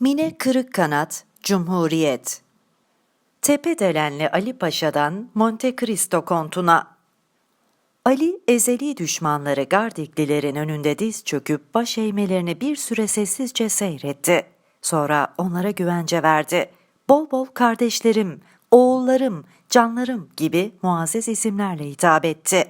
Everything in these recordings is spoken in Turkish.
Mine Kırıkkanat, Cumhuriyet Tepedelenli Ali Paşa'dan Monte Cristo kontuna Ali, ezeli düşmanları Gardiklilerin önünde diz çöküp baş eğmelerini bir süre sessizce seyretti. Sonra onlara güvence verdi. Bol bol kardeşlerim, oğullarım, canlarım gibi muazzez isimlerle hitap etti.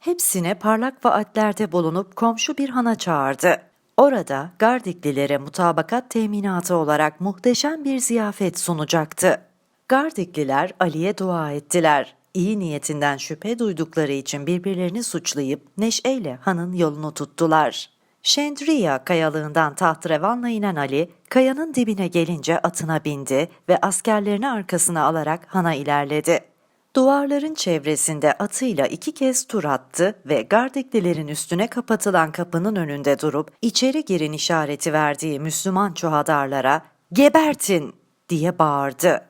Hepsine parlak vaatlerde bulunup komşu bir hana çağırdı. Orada Gardiklilere mutabakat teminatı olarak muhteşem bir ziyafet sunacaktı. Gardikliler Ali'ye dua ettiler. İyi niyetinden şüphe duydukları için birbirlerini suçlayıp neşeyle hanın yolunu tuttular. Şendriya kayalığından tahtrevanla inen Ali, kayanın dibine gelince atına bindi ve askerlerini arkasına alarak hana ilerledi. Duvarların çevresinde atıyla iki kez tur attı ve Gardiklilerin üstüne kapatılan kapının önünde durup içeri girin işareti verdiği Müslüman çuhadarlara "Gebertin!" diye bağırdı.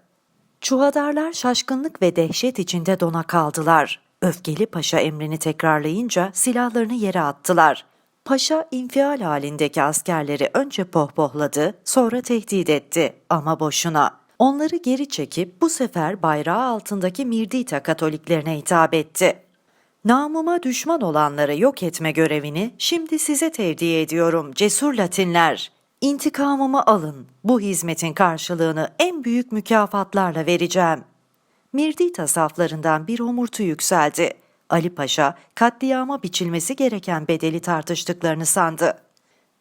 Çuhadarlar şaşkınlık ve dehşet içinde dona kaldılar. Öfkeli paşa emrini tekrarlayınca silahlarını yere attılar. Paşa infial halindeki askerleri önce pohpohladı, sonra tehdit etti ama boşuna. Onları geri çekip bu sefer bayrağı altındaki Mirdita Katoliklerine hitap etti. Namıma düşman olanları yok etme görevini şimdi size tevdi ediyorum cesur Latinler. İntikamımı alın. Bu hizmetin karşılığını en büyük mükafatlarla vereceğim. Mirdita saflarından bir homurtu yükseldi. Ali Paşa katliama biçilmesi gereken bedeli tartıştıklarını sandı.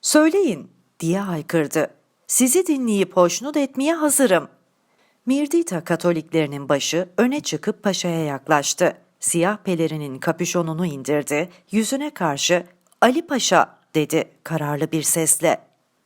Söyleyin diye haykırdı. Sizi dinleyip hoşnut etmeye hazırım. Mirdita Katoliklerinin başı öne çıkıp paşaya yaklaştı. Siyah pelerinin kapüşonunu indirdi, yüzüne karşı Ali Paşa dedi kararlı bir sesle.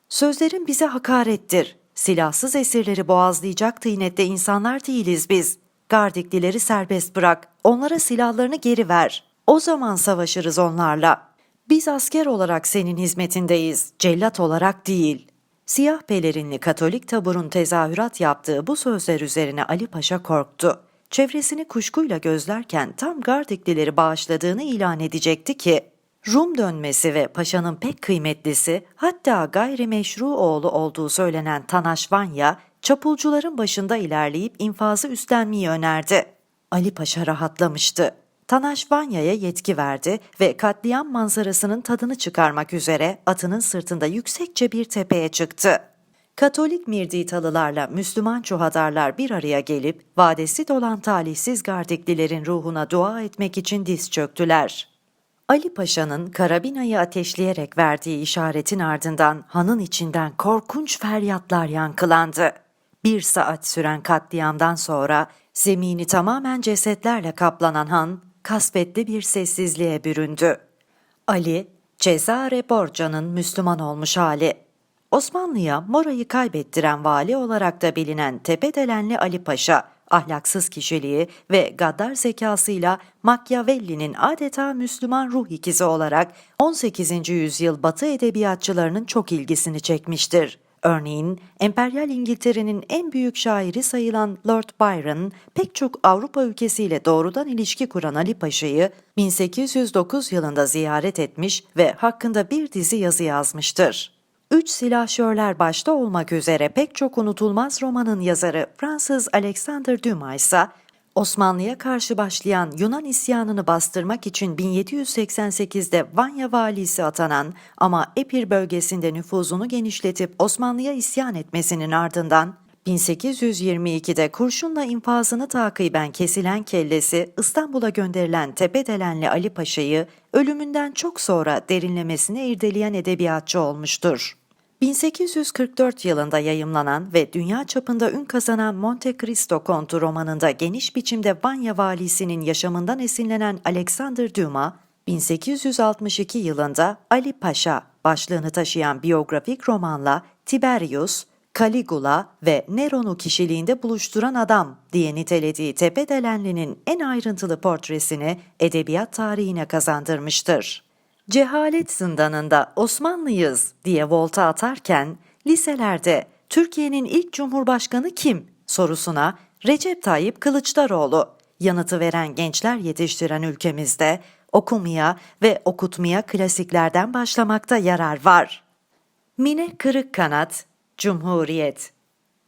Sözlerin bize hakarettir. Silahsız esirleri boğazlayacak tıynette insanlar değiliz biz. Gardiklileri serbest bırak, onlara silahlarını geri ver. O zaman savaşırız onlarla. Biz asker olarak senin hizmetindeyiz, cellat olarak değil.'' Siyah pelerinli Katolik taburun tezahürat yaptığı bu sözler üzerine Ali Paşa korktu. Çevresini kuşkuyla gözlerken tam Gardiklileri bağışladığını ilan edecekti ki, Rum dönmesi ve paşanın pek kıymetlisi hatta gayrimeşru oğlu olduğu söylenen Tanaşvanya, çapulcuların başında ilerleyip infazı üstlenmeyi önerdi. Ali Paşa rahatlamıştı. Tanaşvanya'ya yetki verdi ve katliam manzarasının tadını çıkarmak üzere atının sırtında yüksekçe bir tepeye çıktı. Katolik Mirditalılarla Müslüman çuhadarlar bir araya gelip vadesi dolan talihsiz Gardiklilerin ruhuna dua etmek için diz çöktüler. Ali Paşa'nın karabinayı ateşleyerek verdiği işaretin ardından hanın içinden korkunç feryatlar yankılandı. Bir saat süren katliamdan sonra zemini tamamen cesetlerle kaplanan han kasvetli bir sessizliğe büründü. Ali, Cezare Borca'nın Müslüman olmuş hali. Osmanlı'ya Mora'yı kaybettiren vali olarak da bilinen Tepedelenli Ali Paşa, ahlaksız kişiliği ve gaddar zekasıyla Machiavelli'nin adeta Müslüman ruh ikizi olarak 18. yüzyıl Batı edebiyatçılarının çok ilgisini çekmiştir. Örneğin emperyal İngiltere'nin en büyük şairi sayılan Lord Byron, pek çok Avrupa ülkesiyle doğrudan ilişki kuran Ali Paşa'yı 1809 yılında ziyaret etmiş ve hakkında bir dizi yazı yazmıştır. Üç silahşörler başta olmak üzere pek çok unutulmaz romanın yazarı Fransız Alexander Dumas ise Osmanlı'ya karşı başlayan Yunan isyanını bastırmak için 1788'de Vanya valisi atanan ama Epir bölgesinde nüfuzunu genişletip Osmanlı'ya isyan etmesinin ardından 1822'de kurşunla infazını takiben kesilen kellesi İstanbul'a gönderilen Tepedelenli Ali Paşa'yı ölümünden çok sonra derinlemesine irdeleyen edebiyatçı olmuştur. 1844 yılında yayımlanan ve dünya çapında ün kazanan Monte Cristo Kontu romanında geniş biçimde Vanya valisinin yaşamından esinlenen Alexander Dumas, 1862 yılında Ali Paşa başlığını taşıyan biyografik romanla Tiberius, Caligula ve Nero'nu kişiliğinde buluşturan adam diye nitelediği Tepedelenli'nin en ayrıntılı portresini edebiyat tarihine kazandırmıştır. Cehalet zindanında Osmanlıyız diye volta atarken liselerde Türkiye'nin ilk cumhurbaşkanı kim sorusuna Recep Tayyip Kılıçdaroğlu yanıtı veren gençler yetiştiren ülkemizde okumaya ve okutmaya klasiklerden başlamakta yarar var. Mine Kırıkkanat, Cumhuriyet